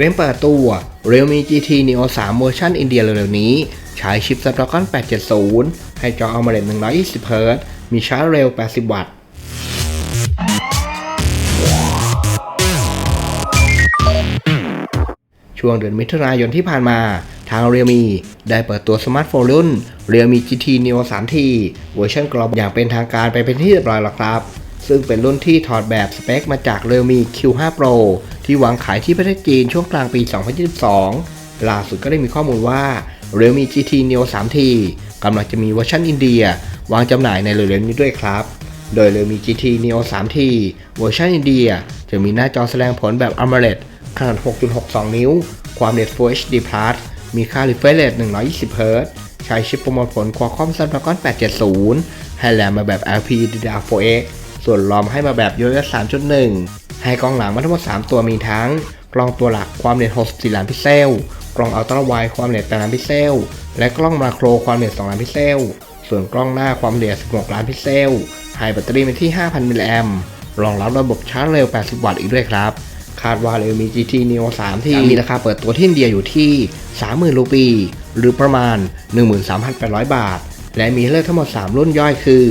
เริ่มเปิดตัว Realme GT Neo 3 เวอร์ชันอินเดียเร็วๆนี้ ใช้ชิป Snapdragon 870 ให้จอ AMOLED 120 Hz มีชาร์จเร็ว 80 วัตต์ ช่วงเดือนมิถุนายนที่ผ่านมาทาง Realme ได้เปิดตัวสมาร์ทโฟนรุ่น Realme GT Neo 3T เวอร์ชันกรอบอย่างเป็นทางการไปเป็นที่เรียบร้อยแล้วครับ ซึ่งเป็นรุ่นที่ถอดแบบสเปคมาจาก Realme Q5 Pro ที่วางขายที่ประเทศจีนช่วงกลางปี 2022 ล่าสุดก็ได้มีข้อมูลว่า Realme GT Neo 3T กำลังจะมีเวอร์ชันอินเดีย วางจำหน่ายในเร็วๆนี้ด้วยครับ โดย Realme GT Neo 3T เวอร์ชันอินเดีย จะมีหน้าจอแสดงผลแบบ AMOLED ขนาด 6.62 นิ้ว ความเร็ว Full HD Plus มีค่า refresh rate 120 Hz ใช้ชิปประมวลผล Qualcomm Snapdragon 870 ให้แรมมาแบบ LPDDR4X ส่วนรอมให้มาแบบ UFS 3.1 ให้กล้องหลังมาทั้งหมด 3 ตัวมีทั้ง กล้องตัวหลักความเร็ว64ล้านพิกเซล กล้องอัลตร้าไวด์ความเร็ว8ล้านพิกเซล และกล้องมาโครความเร็ว2ล้านพิกเซล ส่วนกล้องหน้าความเร็ว16ล้านพิกเซลให้แบตเตอรี่เป็นที่ 5,000 มิลลิแอมรองรับระบบชาร์จเร็ว 80 วัตต์อีกด้วยครับ คาดว่า Realme GT Neo 3 ที่มีราคาเปิดตัวที่อินเดียอยู่ที่ 30,000รูปี หรือประมาณ 13,800 บาท และมีเลือกทั้งหมด 3 รุ่นย่อยคือ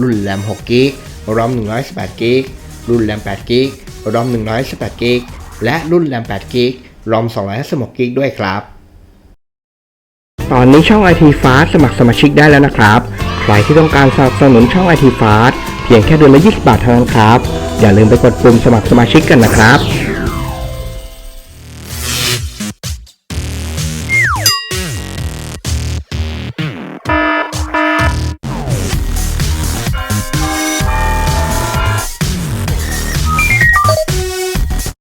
รุ่นแรม6กิก รอม118กิกรุ่นแรม8กิกรอม118กิกและรุ่นแรม8กิกรอม256กิกด้วยครับ ตอนนี้ช่อง IT Fast สมัครสมาชิกได้แล้วนะครับ ใครที่ต้องการสนับสนุนช่อง IT Fast เพียงแค่เดือนละ 20 บาทเท่านั้นครับ อย่าลืมไปกดปุ่มสมัครสมาชิกกันนะครับ